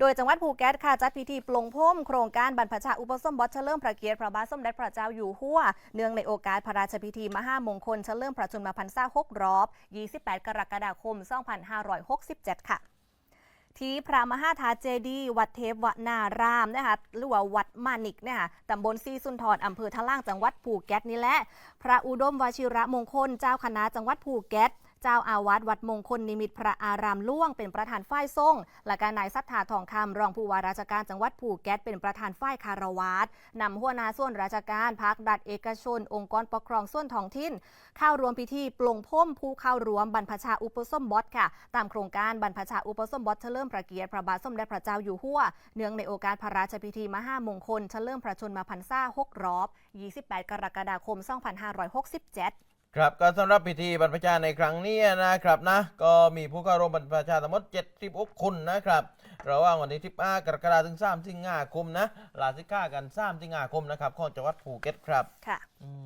โดยจังหวัดภูเก็ตค่ะจัดพิธีปลงพ่มโครงการบรรพชาอุปสมบทเฉลิมพระเกียรติพระบาทสมเด็จพระเจ้าอยู่หัว เนื่องในโอกาสพระราชพิธีมหามงคลเฉลิมพระชนมพรรษา6รอบ 28 กรกฎาคม 2567 ค่ะที่พระมหาธาเจดีวัดเทพวนารามนะคะหรือว่าวัดมานิกเนี่ยค่ะตำบลซีสุนทรอำเภอทะล่างจังหวัดภูเก็ตนี่แหละ พระอุดมวชิระมงคลเจ้าคณะจังหวัดภูเก็ต เจ้าอาวาสวัดมงคลนิมิตพระอารามล่วงเป็นประธานฝ่ายทรงและการนายสัทธาทองคำรองผู้ว่าราชการจังหวัดภูเก็ตเป็นประธานฝ่ายคารวาสนำหัวหน้าส่วนราชการพักรัฐเอกชน องค์กรปกครองส่วนท้องถิ่น เข้ารวมพิธีปลงพ่มผู้เข้ารวมบรรพชาอุปสมบทค่ะ ตามโครงการบรรพชาอุปสมบทเฉลิมพระเกียรติพระบาทสมเด็จพระเจ้าอยู่หัวเนื่องในโอกาสพระราชพิธีมหามงคลเฉลิมพระชนมพรรษา6รอบ 28 กรกฎาคม 2567 ครับก็สำหรับพิธีบรรพชาในครั้งนี้นะครับนะ ก็มีผู้เข้าร่วมบรรพชาทั้งหมด76คนนะครับระหว่างวันที่15กรกฎาคมถึง3สิงหาคมนะลาสิกขากัน3สิงหาคมนะครับของจังหวัดภูเก็ตครับค่ะ